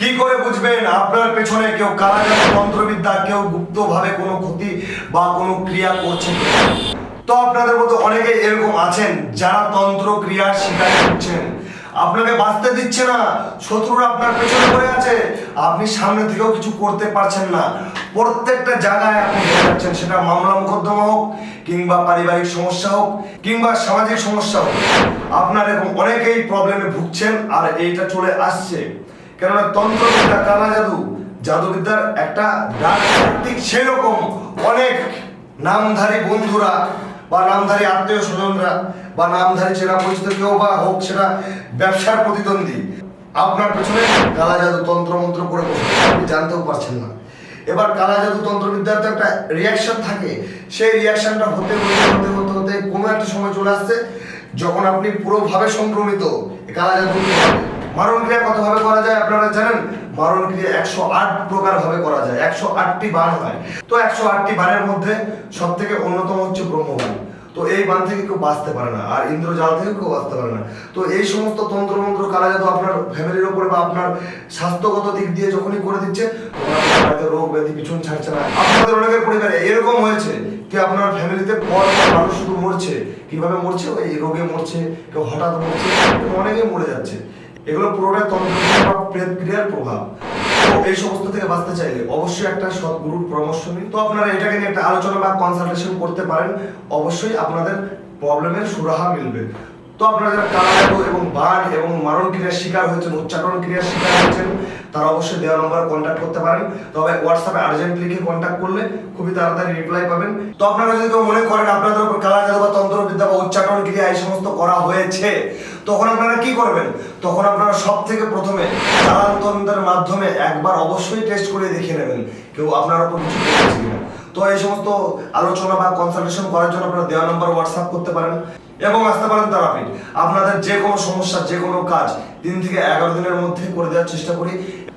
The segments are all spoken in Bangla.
কি করে বুঝবেন? আপনার পেছনে কেউ কারাগার তন্ত্রবিদ্যা, কেউ গুপ্তভাবে কোনো ক্ষতি বা কোনো ক্রিয়া করছে তো আপনাদের মতো অনেকে এরকম আছেন যারা তন্ত্র ক্রিয়ার শিকার হচ্ছেন। আপনাকে বাঁচতে দিচ্ছে না, শত্রুরা আপনার পেছনে পড়ে আছে, আপনি সামনে থেকেও কিছু করতে পারছেন না। প্রত্যেকটা জায়গায় আপনি যাচ্ছেন, সেটা মামলা মোকদ্দমা হোক কিংবা পারিবারিক সমস্যা হোক কিংবা সামাজিক সমস্যা হোক। আপনার এরকম অনেকেই প্রবলেমে ভুগছেন আর এইটা চলে আসছে। কেননা তন্ত্রবিদ্যা কালা জাদু, জাদুবিদ্যার একটা ডাক সেরকম অনেক নামধারী বন্ধুরা বা নামধারী আত্মীয় স্বজনরা বা নামধারী চেনা পরিচিত কেউ বা হোক সেটা ব্যবসার প্রতিদ্বন্দ্বী। আপনার পেছনে কালা জাদু তন্ত্র মন্ত্র করে আপনি জানতেও পারছেন না। এবার কালা জাদু তন্ত্রবিদ্যার তো একটা রিয়াকশন থাকে। সেই রিয়াকশনটা হতে হতে হতে হতে হতে কোনো একটা সময় চলে আসছে, যখন আপনি পুরোভাবে সংক্রমিত। কালা জাদু মারণ ক্রিয়া কতভাবে করা যায় আপনারা জানেন? মারণ ক্রিয়া একশো আট প্রকার ভাবে করা যায়, একশো আটটি বান হয়। তো একশো আটটি বানের মধ্যে সব থেকে অন্যতম হচ্ছে ব্রহ্মবান। তো এই বান থেকে কেউ বাঁচতে পারে না, আর ইন্দ্রজাল থেকে কেউ বাঁচতে পারে না। তো এই সমস্ত তন্ত্রমন্ত্র কালা জাদু আপনার ফ্যামিলির উপরে বা আপনার স্বাস্থ্যগত দিক দিয়ে যখনই করে দিচ্ছে রোগ ব্যাধি পিছন ছাড়ছে না। আপনাদের অনেকের পরিবারে এরকম হয়েছে কি আপনার ফ্যামিলিতে পর মানুষ শুধু মরছে। কীভাবে মরছে? ওই রোগে মরছে, কেউ হঠাৎ মরছে অনেকেই মরে যাচ্ছে। এগুলো পুরোটাই তন্ত্র প্রভাব। এই সমস্ত থেকে বাঁচতে চাইলে অবশ্যই একটা সৎগুরুর পরামর্শ নিন। তো আপনারা এটাকে নিয়ে একটা আলোচনা বা কনসালটেশন করতে পারেন। অবশ্যই আপনাদের প্রবলেমের সুরাহা মিলবে। তো আপনারা যারা এবং এবং মারণ ক্রিয়ার শিকার হয়েছেন, উচ্চারণ ক্রিয়ার শিকার হয়েছেন, তারা অবশ্যই দেওয়া নম্বরে কন্ট্যাক্ট করতে পারেন। তবে হোয়াটসঅ্যাপে আর্জেন্ট লিখে কন্ট্যাক্ট করলে খুবই তাড়াতাড়ি রিপ্লাই পাবেন। তো আপনারা যদি কেউ মনে করেন আপনাদের উপর কালাজাদু বা তন্ত্রবিদ্যা বা উচ্চারণ ক্রিয়া এই সমস্ত করা হয়েছে তখন আপনারা কি করবেন? তখন আপনারা সব থেকে প্রথমে স্থানান্তরের মাধ্যমে একবার অবশ্যই টেস্ট করে দেখে নেবেন কেউ আপনার উপর কিছু করেছে কিনা। তো এই সমস্ত আলোচনা বা কনসালটেশন করার জন্য আপনারা দেওয়া নাম্বার হোয়াটসঅ্যাপ করতে পারেন। এবং আসতে পারেন তারাপীঠ। আপনাদের যে কোনো সমস্যা যে কোনো কাজ তিন থেকে এগারো দিনের মধ্যে করে দেওয়ার চেষ্টা করি।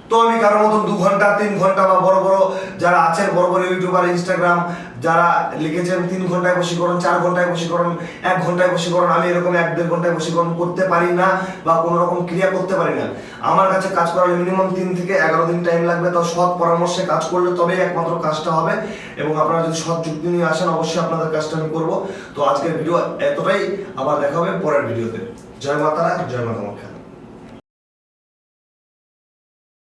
তো আমি কারোর মতন দু ঘণ্টা, তিন ঘণ্টা বা বড় বড় যারা আছেন, বড় বড় ইউটিউবার, ইনস্টাগ্রাম, যারা লিখেছেন তিন ঘন্টায় বসীকরণ চার ঘন্টায় বসীকরণ এক ঘন্টায় বসীকরণ আমি এরকম এক দেড় ঘন্টায় বসীকরণ করতে পারি না বা কোনো রকম ক্রিয়া করতে পারি না। আমার কাছে কাজ করার মিনিমাম তিন থেকে এগারো দিন টাইম লাগবে তো সৎ পরামর্শে কাজ করলে তবেই একমাত্র কাজটা হবে। এবং আপনারা যদি সৎ যুক্তি নিয়ে আসেন, অবশ্যই আপনাদের কাজটা আমি করব। তো আজকের ভিডিও এতটাই, আবার দেখা হবে পরের ভিডিওতে জয় মাতারা, জয় মাতা